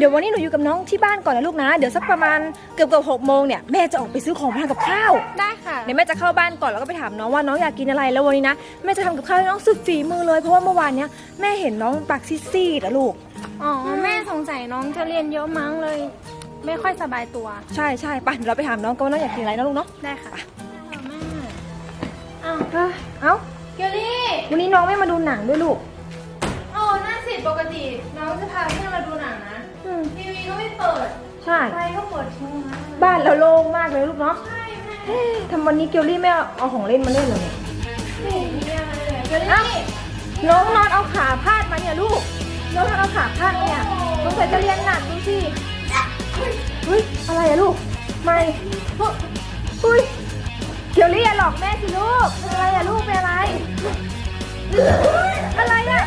เดี๋ยววันนี้หนูอยู่กับน้องที่บ้านก่อนนะลูกนะ เดี๋ยวสักประมาณเกือบเกือบหกโมงเนี่ยแม่จะออกไปซื้อของมาทำกับข้าว ได้ค่ะ เดี๋ยวแม่จะเข้าบ้านก่อนแล้วก็ไปถามน้องว่าน้องอยากกินอะไร แล้ววันนี้นะแม่จะทำกับข้าวให้น้องสุดฝีมือเลยเพราะว่าเมื่อวานเนี้ยแม่เห็นน้องปากซีดๆอะลูก อ๋อ แม่สงสัยน้องจะเรียนเยอะมั้งเลย ไม่ค่อยสบายตัว ใช่ใช่ไปเดี๋ยวเราไปถามน้องกันว่าน้องอยากกินอะไรนะลูกเนาะ ได้ค่ะแม่อ้าวเอ้ยเอ้าเกลลี่วันนี้น้องไม่มาดูหนังด้วยลูก โอ้น่าสิปกติ น้องจะพาพี่มาดูหนังนะ อืมทีวีก็ไม่เปิดใช่ ไฟก็เปิดทิ้งไว้บ้านเราโล่งมากเลยลูกเนาะใช่แม่เอ๊ะทำวันนี้เกลลี่ไม่เอาของเล่นมาเล่นเหรอเนี่ย ไม่เห็นมีอะไรเลยเกลเอ้าลี่น้องนอนเอาขาพาดมาเนี่ยลูก น้องนอนเอาขาพาดมาเนี่ยสงสัยจะเรียนหนักดูสิเฮ้ยอะไรอะลูก ไม่เฮ้ยเกียวลี่อย่าหลอกแม่สิลูกอะไรอะลูกเป็นอะไร อะไรอะ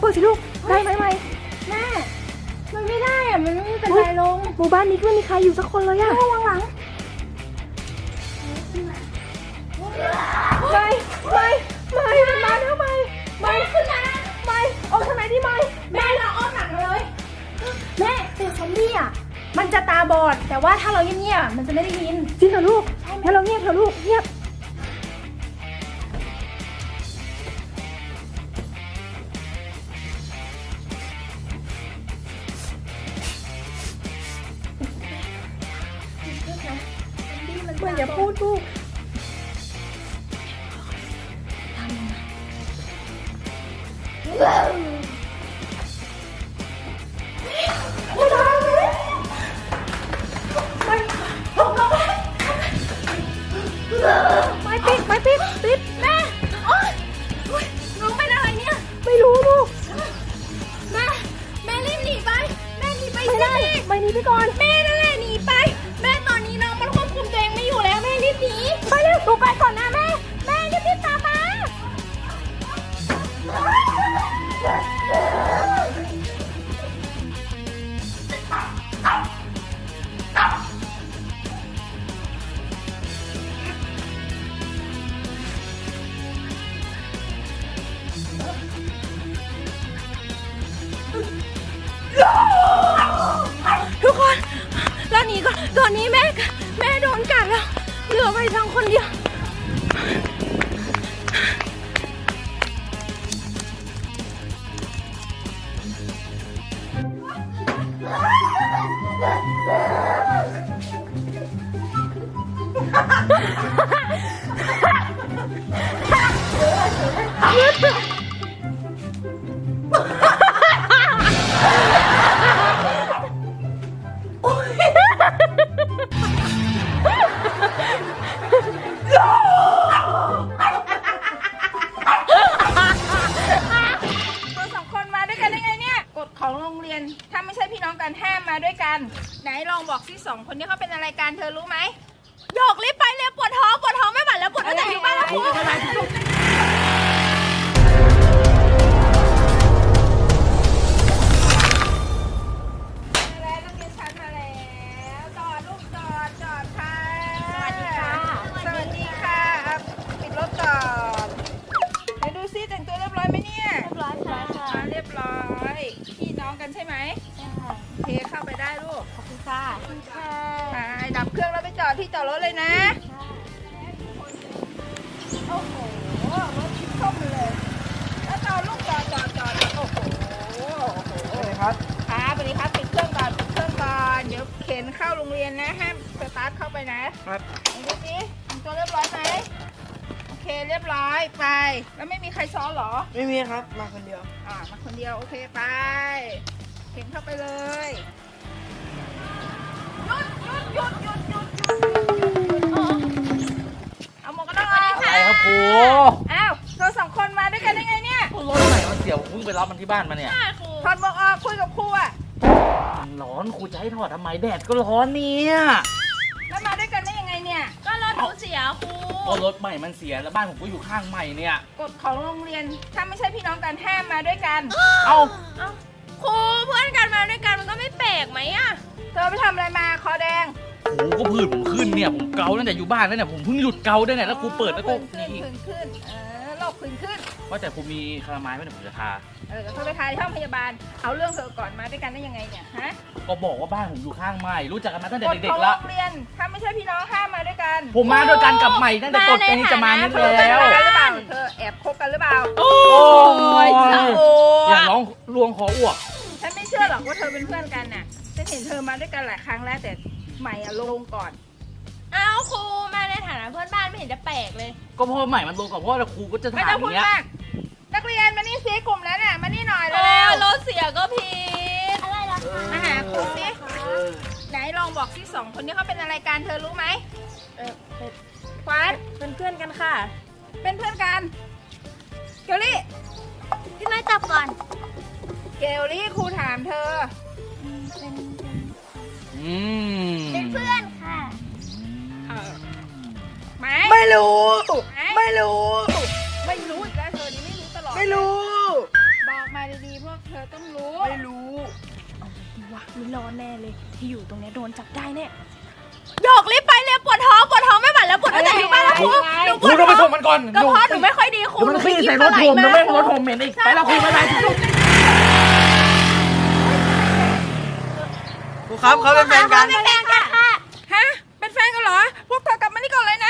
เปิดสิลูกได้ไหมไม่แม่ มันไม่ได้อะมันไม่มีเป็นไรลงหมู่บ้านนี้ไม่มีใครอยู่สักคนเลยอะระวังหลังไม่ไม่ไม่มันมาแล้วไม่ไม่ขึ้นมาไม่ออกทางไหนดีไม่แม่เราอ้อมหลังมาเลยแม่แต่ซอมบี้อะมันจะตาบอด แต่ว่าถ้าเราเงียบๆอะมันจะไม่ได้ยินจริงเหรอลูกงั้นเราเงียบเถอะลูกเงียบ อย่าพูดลูกไม่ เหลือ สิสองคนนี้เขาเป็นอะไรกันเธอรู้ไหมโยกรีบไปเร็วปวดท้องปวดท้องไม่ไหวแล้วปวดตั้งแต่อยู่บ้านแล้วครูมาแล้วนักเรียนชั้นมาแล้วจอดลูกจอดจอดค่ะสวัสดีค่ะสวัสดีค่ะอะปิดรถก่อนไหนดูซิแต่งตัวเรียบร้อยไหมเนี่ยเรียบร้อยค่ะอ่าเรียบร้อยพี่น้องกันใช่ไหมโอเคเข้าไปได้ลูกขอบ คุณค่ะไปดับเครื่องแล้วไปจอดที่จอดรถเลยนะโอ้โหรถชิดส้มเลย แล้วจอดลูกจอดจอดจอดโอ้โหโอ้โหครับครับสวัสดีครับปิดเครื่องก่อนปิดเครื่องก่อนเดี๋ยวเข็นเข้าโรงเรียนนะห้ามสตาร์ทเข้าไปนะครับไหนดูสิทำตัวเรียบร้อยไหมโอเคเรียบร้อยไป แล้วไม่มีใครซ้อนเหรอ ไม่มีครับมาคนเดียวอ่ามาคนเดียวโอเคไปเข็นเข้าไปเลย เอาหมวกกันน็อกมาอะไรครับครูอ้าวเราสองคนมาด้วยกันได้ไงเนี่ยรถไหนมันเสียผมเไปรับมันที่บ้านมาเนี่ยถอดหมวกออกคุยกับครูอะมันร้อนครูจะให้ถอดทำไมแดดก็ร้อนเนี่ยแล้วมาด้วยกันได้ยังไงเนี่ย ก็รถหนเสียครูรถใหม่มันเสียแล้วบ้านของกูอยู่ข้างใหม่เนี่ยกดของโรงเรียนถ้าไม่ใช่พี่น้องกันแท้มาด้วยกัน เอาเอา ครูเพื่อนกันมาด้วยกันมันก็ไม่แปลกไหมอะเธอไปทำอะไรมาคอแดงโอ้ก็ผื่นผมขึ้นเนี่ย ผมเกาตั้งแต่อยู่บ้านแล้วเนี่ย ผมเพิ่งหยุดเกาได้เนี่ยแล้วครูเปิดแล้วก็ขึ้นนี่ขึ้นขึ้นเออโรคขึ้นขึ้น ว่าแต่ครูมีคาราไม้ไหมเนี่ยผมจะทา เออเธอไปทายที่ห้องพยาบาล เอาเรื่องเธอก่อนมาด้วยกันได้ยังไงเนี่ยฮะก็บอกว่าบ้านผมอยู่ข้างใหม่รู้จักกันมาตั้งแต่กฎเด็ขกองๆละโรงเรียนถ้าไม่ใช่พี่น้องห้ามมาด้วยกันผมมาด้วยกันกับใหม่ตั้งแต่กดอันนี้จะมานี่เธอเป็นแล้ว อะไรกันหรือเปล่าเธอแอบคบกันหรือเปล่า โอ้ยโอ้อย่าร้องลวงคออ้วกฉันไม่ เชื่อหรอกว่าเธอเป็นเพื่อนกันน่ะฉันเห็นเธอมาด้วยกันหลายครั้งแล้วแต่ใหม่อะลงก่อน อ้าวครูมาในฐานะเพื่อนบ้านไม่เห็นจะแปลกเลย ก็เพราะใหม่มันลงกับพ่อแล้วครูก็จะไม่ถามต้องอพูดย่างเงี้ย มากนักเรียนมานี่ซีกลุ่มแล้วเนี่ยมานี่หน่อยโอ้เร็วรถเสียก็ผิด อะไรล่ะๆมาหาครูสิไหนลองบอกที่สองคนนี้เขาเป็นอะไรกันเธอรู้ไหมเออเป็นขวัญเป็นเพื่อนกันค่ะ เป็นเพื่อนกันเกลลี่พี่ไม่จับก่อน เกลลี่ครูถามเธอ อืมเป็นเพื่อนค่ะเออไหมไม่รู้ไหมไม่รู้ ไม่รู้อีกแล้วเธอนี่ไม่รู้ตลอดไม่รู้ บอกมาดีๆพวกเธอต้องรู้ ไม่รู้วะไม่รอดแน่เลยที่อยู่ตรงเนี้ยโดนจับได้แน่หยอกรีบไปเลยปวดท้องปวดท้องไม่ไหวแล้วปวดตั้งแต่อยู่บ้านแล้วครูหนูครูต้องไปส่งมันก่อนก็เพราะหนูไม่ค่อยดีครูเดี๋ยวมันหขี้ไปใส่กิรนถปลาผมไหลเดี๋ยวแม่งมารถผมเหม็นอีกไปแล้วครูไปไป ครับเขาเป็นแฟนกันค่ะ ฮะ เป็นแฟนกันเหรอ พวกเธอกลับมานี่ก่อนเลยนะ